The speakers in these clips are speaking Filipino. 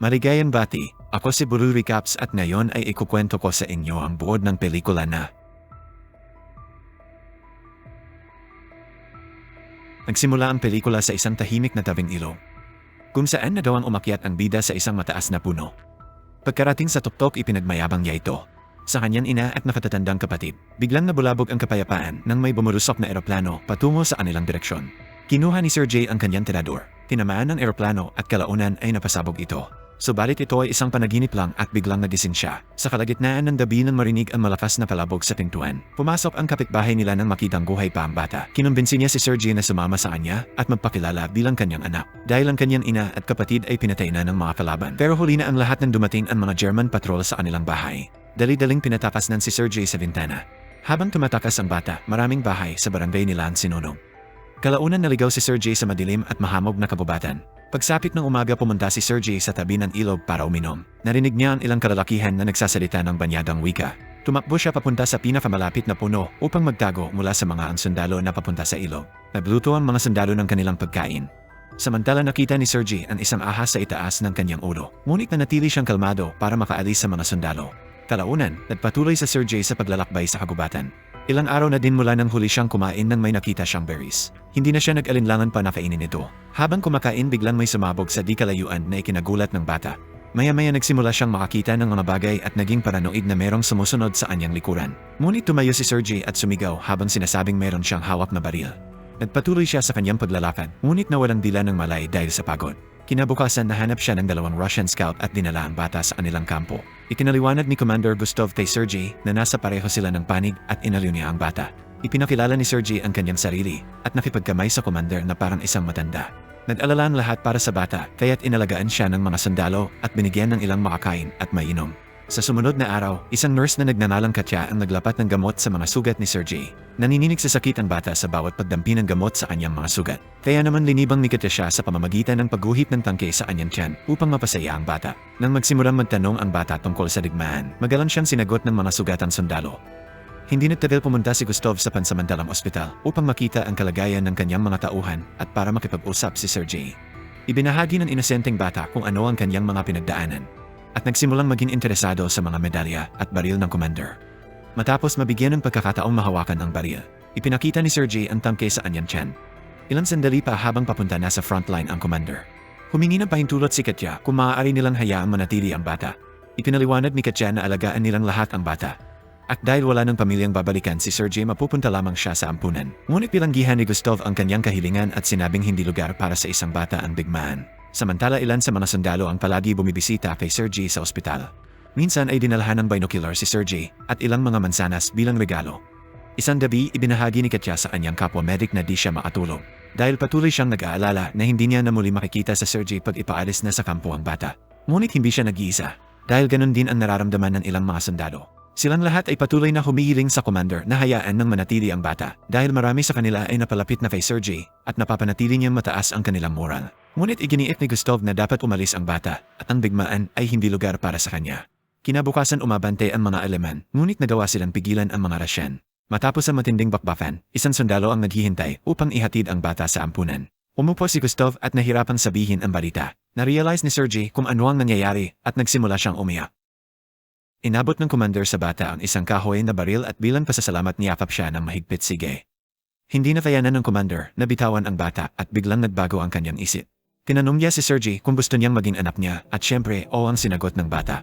Maligayang bati, ako si Buru Recaps at ngayon ay ikukwento ko sa inyo ang buod ng pelikula na Nagsimula ang pelikula sa isang tahimik na tabing ilog. Kung saan na daw ang umakyat ang bida sa isang mataas na puno. Pagkarating sa tuktok ipinagmayabang niya ito. Sa kanyang ina at nakatatandang kapatid, biglang nabulabog ang kapayapaan nang may bumulusok na eroplano patungo sa kanilang direksyon. Kinuha ni Sir Jay ang kanyang tirador. Tinamaan ng eroplano at kalaunan ay napasabog ito. Subalit ito ay isang panaginip lang at biglang nagising siya. Sa kalagitnaan ng gabi nang marinig ang malakas na palabog sa pintuan. Pumasok ang kapitbahay nila nang makitang buhay pa ang bata. Kinumbinsi niya si Jay na sumama sa kanya at magpakilala bilang kanyang anak. Dahil ang kanyang ina at kapatid ay pinatay na ng mga kalaban. Pero huli na ang lahat nang dumating ang mga German patrol sa kanilang bahay. Dali-daling pinatakas ng si Jay sa bintana. Habang tumatakas ang bata, maraming bahay sa barangay nila ang sinunog. Kalaunan naligaw si Sir Jay sa madilim at mahamog na kabubatan. Pagsapit ng umaga pumunta si Sir Jay sa tabi ng ilog para uminom. Narinig niya ang ilang kalalakihan na nagsasalita ng banyadang wika. Tumakbo siya papunta sa pinakamalapit na puno upang magtago mula sa mga ang sundalo na papunta sa ilog. Nagluto ang mga sundalo ng kanilang pagkain. Samantala nakita ni Sir Jay ang isang ahas sa itaas ng kanyang ulo. Ngunit nanatili siyang kalmado para makaalis sa mga sundalo. Kalaunan, nagpatuloy sa Sir Jay sa paglalakbay sa kagubatan. Ilang araw na din mula nang huli siyang kumain nang may nakita siyang berries. Hindi na siya nag-alinlangan pa na kainin ito. Habang kumakain biglang may sumabog sa di kalayuan na ikinagulat ng bata. Maya-maya nagsimula siyang makakita ng mga bagay at naging paranoid na merong sumusunod sa anyang likuran. Ngunit tumayo si Sergey at sumigaw habang sinasabing meron siyang hawak na baril. Nagpatuloy siya sa kanyang paglalakad, ngunit nawalang dila ng malay dahil sa pagod. Kinabukasan nahanap siya ng dalawang Russian scout at dinala ang bata sa kanilang kampo. Ikinaliwanag ni Commander Gustov kay Sergey na nasa pareho sila ng panig at inaliw niya ang bata. Ipinakilala ni Sergey ang kanyang sarili at nakipagkamay sa commander na parang isang matanda. Nag-alala ang lahat para sa bata kaya't inalagaan siya ng mga sundalo at binigyan ng ilang makakain at mainom. Sa sumunod na araw, isang nurse na nagnanalang katya ang naglapat ng gamot sa mga sugat ni Sergey. Nanininig sa sakit ang bata sa bawat pagdampi ng gamot sa kanyang mga sugat. Kaya naman linibang ni Katya siya sa pamamagitan ng pagguhit ng tangke sa kanyang tiyan upang mapasaya ang bata. Nang magsimulang magtanong ang bata tungkol sa digmaan, magalang siyang sinagot ng mga sugatan sundalo. Hindi nagtagal pumunta si Gustav sa pansamantalang ospital upang makita ang kalagayan ng kanyang mga tauhan at para makipag-usap si Sergey. Ibinahagi ng inosenteng bata kung ano ang kanyang mga pinagdaanan at nagsimulang maging interesado sa mga medalya at baril ng commander. Matapos mabigyan ng pagkakataong mahawakan ang baril, ipinakita ni Sergey ang tangke sa anyang tiyan. Ilang sandali pa habang papunta na sa frontline ang commander. Humingi ng pahintulot si Katya kung maaari nilang hayaang manatili ang bata. Ipinaliwanag ni Katya na alagaan nilang lahat ang bata. At dahil wala ng pamilyang babalikan si Sergey mapupunta lamang siya sa ampunan. Ngunit pilanggihan ni Gustav ang kanyang kahilingan at sinabing hindi lugar para sa isang bata ang digmaan. Samantala ilan sa mga sundalo ang palagi bumibisita kay Sergey sa ospital. Minsan ay dinalhan ng binocular si Sergey at ilang mga mansanas bilang regalo. Isang gabi ibinahagi ni Katya sa kanyang kapwa medic na di siya makatulog. Dahil patuloy siyang nag-aalala na hindi niya na muli makikita sa Sergey pag ipaalis na sa kampo ang bata. Ngunit hindi siya nag-iisa. Dahil ganun din ang nararamdaman ng ilang mga sundalo. Silang lahat ay patuloy na humihiling sa commander na hayaan ng manatili ang bata dahil marami sa kanila ay napalapit na kay Sergey at napapanatili niyang mataas ang kanilang moral. Ngunit iginiit ni Gustav na dapat umalis ang bata at ang bigmaan ay hindi lugar para sa kanya. Kinabukasan umabante ang mga Aleman, ngunit nagawa silang pigilan ang mga Russian. Matapos ang matinding bakbakan, isang sundalo ang naghihintay upang ihatid ang bata sa ampunan. Umupo si Gustav at nahirapang sabihin ang balita. Na-realize ni Sergey kung ano ang nangyayari at nagsimula siyang umiyak. Inabot ng commander sa bata ang isang kahoy na baril at bilang pasasalamat niyakap siya ng mahigpit sige. Hindi na kayanan ng commander na bitawan ang bata at biglang nagbago ang kanyang isip. Tinanong niya si Sergey kung gusto niyang maging anak niya at syempre o ang sinagot ng bata.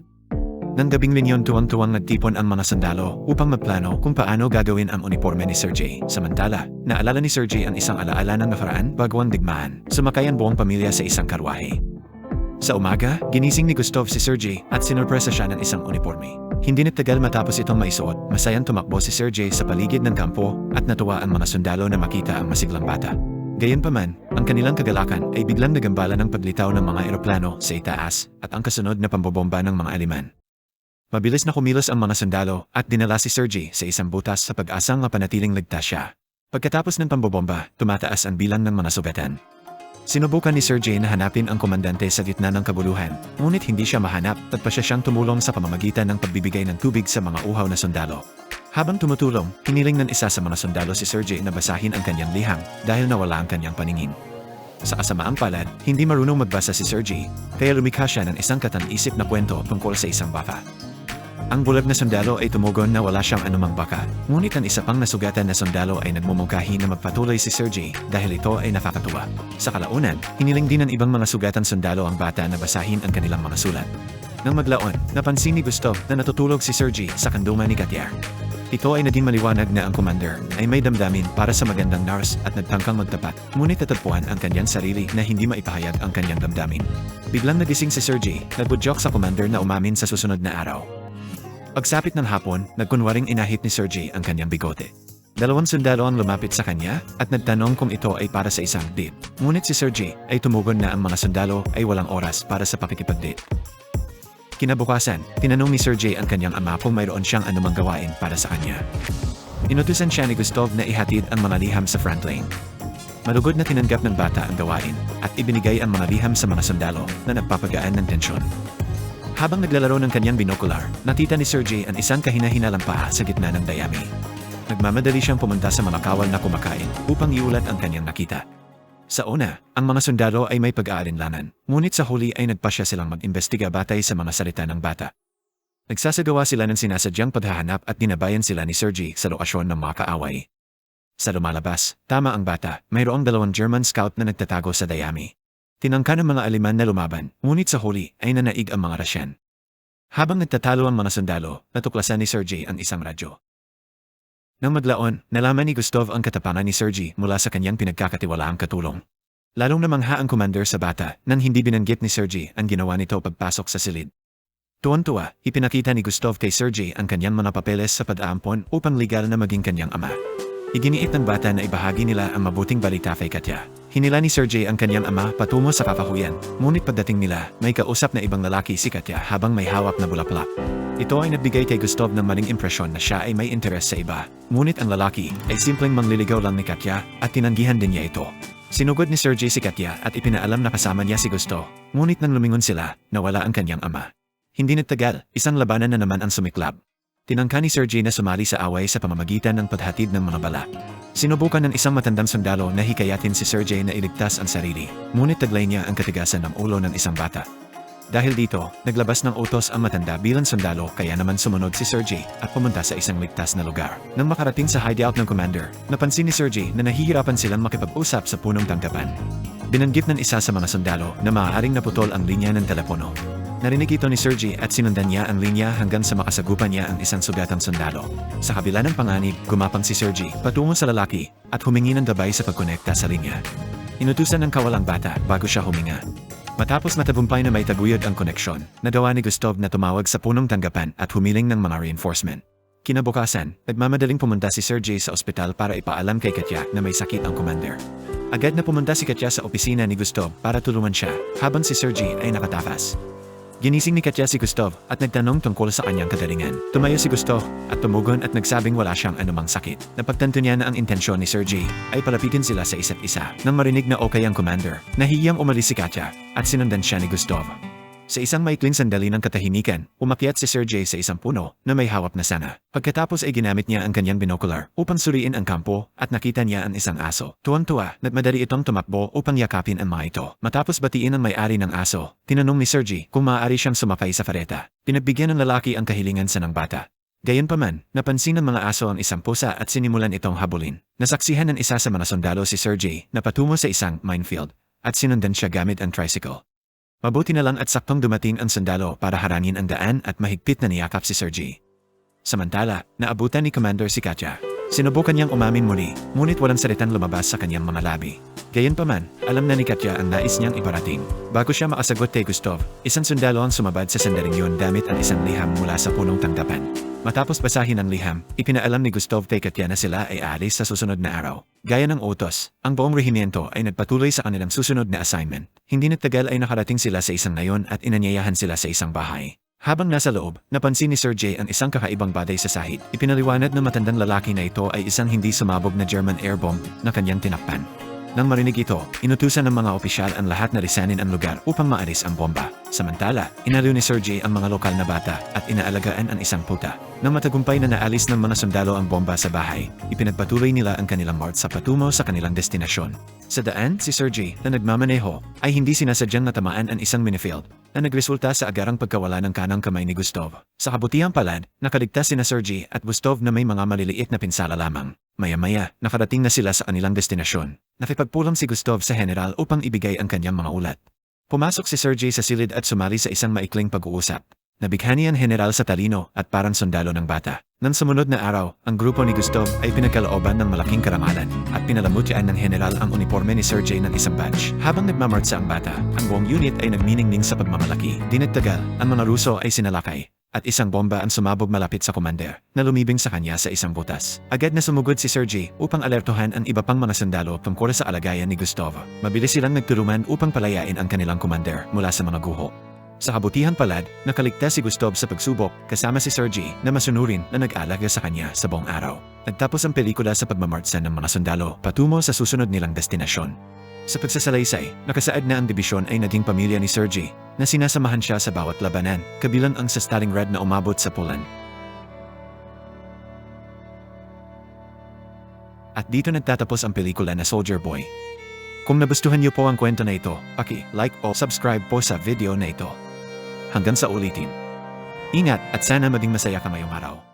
Nang gabing linyon tuwang-tuwang nagtipon ang mga sandalo upang magplano kung paano gagawin ang uniforme ni Sergey. Samantala, naalala ni Sergey ang isang alaala ng nakaraan bago ang digmaan. Sumakay ang buong pamilya sa isang karwahe. Sa umaga, ginising ni Gustav si Sergey at sinurpresa siya ng isang uniforme. Hindi nagtagal matapos itong maisuot, masayang tumakbo si Sergey sa paligid ng kampo at natuwa ang mga sundalo na makita ang masiglang bata. Gayunpaman, ang kanilang kagalakan ay biglang nagambala ng paglitaw ng mga eroplano sa itaas at ang kasunod na pambobomba ng mga aliman. Mabilis na kumilos ang mga sundalo at dinala si Sergey sa isang butas sa pag-asang mapanatiling ligtas siya. Pagkatapos ng pambobomba, tumataas ang bilang ng mga sugatan. Sinubukan ni Sergey na hanapin ang komandante sa gitna ng kabuluhan, ngunit hindi siya mahanap at pa siya siyang tumulong sa pamamagitan ng pagbibigay ng tubig sa mga uhaw na sundalo. Habang tumutulong, hiniling ng isa sa mga sundalo si Sergey na basahin ang kanyang liham dahil nawala ang kanyang paningin. Sa kasamaang palad, hindi marunong magbasa si Sergey, kaya lumikha siya ng isang katang-isip na kwento tungkol sa isang baka. Ang bulag na sundalo ay tumugon na wala siyang anumang baka, ngunit ang isa pang nasugatan na sundalo ay nagmumungkahi na magpatuloy si Sergey dahil ito ay nakakatuwa. Sa kalaunan, hiniling din ng ibang mga sugatan sundalo ang bata na basahin ang kanilang mga sulat. Nang maglaon, napansin ni Gustav na natutulog si Sergey sa kanduman ni Katyar. Ito ay naging maliwanag na ang commander ay may damdamin para sa magandang nurse at nagtangkang magtapat, ngunit natagpuan ang kanyang sarili na hindi maipahayag ang kanyang damdamin. Biglang nagising si Sergey, nagbudyok sa commander na umamin sa susunod na araw. Pagsapit ng hapon, nagkunwaring inahit ni Sergey ang kanyang bigote. Dalawang sundalo ang lumapit sa kanya at nagtanong kung ito ay para sa isang date. Ngunit si Sergey ay tumugon na ang mga sundalo ay walang oras para sa pakikipag-date. Kinabukasan, tinanong ni Sergey ang kanyang ama kung mayroon siyang anumang gawain para sa kanya. Inutusan siya ni Gustav na ihatid ang mga liham sa front lane. Malugod na tinanggap ng bata ang gawain at ibinigay ang mga liham sa mga sundalo na nagpapagaan ng tensyon. Habang naglalaro ng kanyang binocular, nakita ni Sergey ang isang kahina-hinalang paha sa gitna ng dayami. Nagmamadali siyang pumunta sa mga kawal na kumakain upang iulat ang kanyang nakita. Sa una, ang mga sundalo ay may pag-aalinlangan, ngunit sa huli ay nagpasya silang mag-imbestiga batay sa mga salita ng bata. Nagsasagawa sila ng sinasadyang paghahanap at dinabayan sila ni Sergey sa lokasyon ng mga kaaway. Sa lumalabas, tama ang bata, mayroong dalawang German scout na nagtatago sa dayami. Tinangka ng mga aliman na lumaban, ngunit sa huli ay nanaig ang mga Rasyan. Habang nagtatalo ang mga sundalo, natuklasan ni Sergey ang isang radyo. Nang maglaon, nalaman ni Gustav ang katapangan ni Sergey mula sa kanyang pinagkakatiwalaang katulong. Lalong namangha ang commander sa bata nang hindi binanggit ni Sergey ang ginawa nito pagpasok sa silid. Tuwan-tuwa, ipinakita ni Gustav kay Sergey ang kanyang mga papeles sa pag-aampon upang legal na maging kanyang ama. Iginiit ng bata na ibahagi nila ang mabuting balita kay Katya. Hinila ni Sergey ang kanyang ama patungo sa kakahuyan, ngunit pagdating nila, may kausap na ibang lalaki si Katya habang may hawak na bulaklak. Ito ay nagbigay kay Gustav ng maling impresyon na siya ay may interes sa iba, ngunit ang lalaki ay simpleng mangliligaw lang ni Katya at tinanggihan din niya ito. Sinugod ni Sergey si Katya at ipinaalam na kasama niya si Gusto, ngunit nang lumingon sila, nawala ang kanyang ama. Hindi nagtagal, isang labanan na naman ang sumiklab. Tinangka ni Sergey na sumali sa away sa pamamagitan ng paghatid ng mga bala. Sinubukan ng isang matandang sundalo na hikayatin si Sergey na iligtas ang sarili, ngunit taglay niya ang katigasan ng ulo ng isang bata. Dahil dito, naglabas ng utos ang matanda bilang sundalo kaya naman sumunod si Sergey at pumunta sa isang ligtas na lugar. Nang makarating sa hideout ng commander, napansin ni Sergey na nahihirapan silang makipag-usap sa punong tanggapan. Binanggit ng isa sa mga sundalo na maaaring naputol ang linya ng telepono. Narinig ito ni Sergey at sinundan niya ang linya hanggang sa makasagupan niya ang isang sugatang sundalo. Sa kabila ng panganib, gumapang si Sergey patungo sa lalaki at humingi ng gabay sa pagkonekta sa linya. Inutusan ng kawalang bata bago siya huminga. Matapos matagumpay na may taguyod ang koneksyon, nagawa ni Gustav na tumawag sa punong tanggapan at humiling ng mga reinforcement. Kinabukasan, nagmamadaling pumunta si Sergey sa ospital para ipaalam kay Katya na may sakit ang commander. Agad na pumunta si Katya sa opisina ni Gustav para tulungan siya, habang si Sergey ay nakatakas. Ginising ni Katya si Gustav at nagtanong tungkol sa kanyang kagalingan. Tumayo si Gustav at tumugon at nagsabing wala siyang anumang sakit. Napagtanto niya na ang intensyon ni Sergey ay palapitin sila sa isa't isa. Nang marinig na okay ang commander, nahiyang umalis si Katya at sinundan siya ni Gustav. Sa isang maikling sandali ng katahimikan, umakyat si Sergey sa isang puno na may hawak na sana. Pagkatapos ay ginamit niya ang kanyang binocular upang suriin ang kampo at nakita niya ang isang aso. Tuwang-tuwa, nagmadali itong tumakbo upang yakapin ang mga. Matapos batiin ang may-ari ng aso, tinanong ni Sergey kung maaari siyang sumakay sa fareta. Pinagbigyan ng lalaki ang kahilingan sa ng bata. Gayunpaman, napansin ng mga aso ang isang pusa at sinimulan itong habulin. Nasaksihan ng isa sa mga sundalo si Sergey na patungo sa isang minefield at sinundan siya gamit ang tricycle. Mabuti na lang at saktong dumating ang sundalo para harangin ang daan at mahigpit na niyakap si Sergey. Samantala, naabutan ni Commander si Katya. Sinubukan niyang umamin muli, ngunit walang salitang lumabas sa kanyang mga labi. Gayunpaman, alam na ni Katya ang nais niyang iparating. Bago siya makasagot kay Gustav, isang sundalo ang sumabad sa sandaling yun gamit ang isang liham mula sa punong tanggapan. Matapos basahin ang liham, ipinaalam ni Gustav kay Katya na sila ay aalis sa susunod na araw. Gaya ng utos, ang buong rehimento ay nagpatuloy sa kanilang susunod na assignment. Hindi nagtagal ay nakarating sila sa isang nayon at inanyayahan sila sa isang bahay. Habang nasa loob, napansin ni Sir J ang isang kakaibang baday sa sahig. Ipinaliwanag ng matandang lalaki na ito ay isang hindi sumabog na German air bomb na kanyang tinakpan. Nang marinig ito, inutusan ng mga opisyal ang lahat na risanin ang lugar upang maalis ang bomba. Samantala, inaliw ni Sergey ang mga lokal na bata at inaalagaan ang isang puta. Nang matagumpay na naalis ng mga sundalo ang bomba sa bahay, ipinagpatuloy nila ang kanilang march sa patungo sa kanilang destinasyon. Sa daan, si Sergey, na nagmamaneho, ay hindi sinasadyang natamaan ang isang minifield na nagresulta sa agarang pagkawala ng kanang kamay ni Gustov. Sa kabutihang palad, nakaligtas sina Sergey at Gustov na may mga maliliit na pinsala lamang. Maya-maya, nakarating na sila sa kanilang destinasyon. Nakipagpulang si Gustov sa general upang ibigay ang kanyang mga ulat. Pumasok si Sergey sa silid at sumali sa isang maikling pag-uusap. Nabighani ang general sa talino at parang sundalo ng bata. Nang sumunod na araw, ang grupo ni Gustov ay pinagkalooban ng malaking karamalan at pinalamutyan ng general ang uniforme ni Sergey ng isang batch. Habang nagmamartsa ang bata, ang buong unit ay nagniningning sa pagmamalaki. Di nagtagal, ang mga Ruso ay sinalakay at isang bomba ang sumabog malapit sa commander na lumibing sa kanya sa isang butas. Agad na sumugod si Sergey upang alertuhan ang iba pang mga sundalo tungkol sa alagayan ni Gustov. Mabilis silang nagtulungan upang palayain ang kanilang commander mula sa mga guho. Sa kabutihang palad, nakaligtas si Gustov sa pagsubok kasama si Sergey na masunurin na nag-alaga sa kanya sa buong araw. Nagtapos ang pelikula sa pagmamartsa ng mga sundalo patungo sa susunod nilang destinasyon. Sa pagsasalaysay, nakasaad na ang dibisyon ay naging pamilya ni Sergey na sinasamahan siya sa bawat labanan, kabilang ang sa Stalingrad na umabot sa Poland. At dito nagtatapos ang pelikula na Soldier Boy. Kung nagustuhan niyo po ang kwento na ito, paki-like o subscribe po sa video na ito. Hanggang sa ulitin. Ingat at sana maging masaya ka ngayong araw.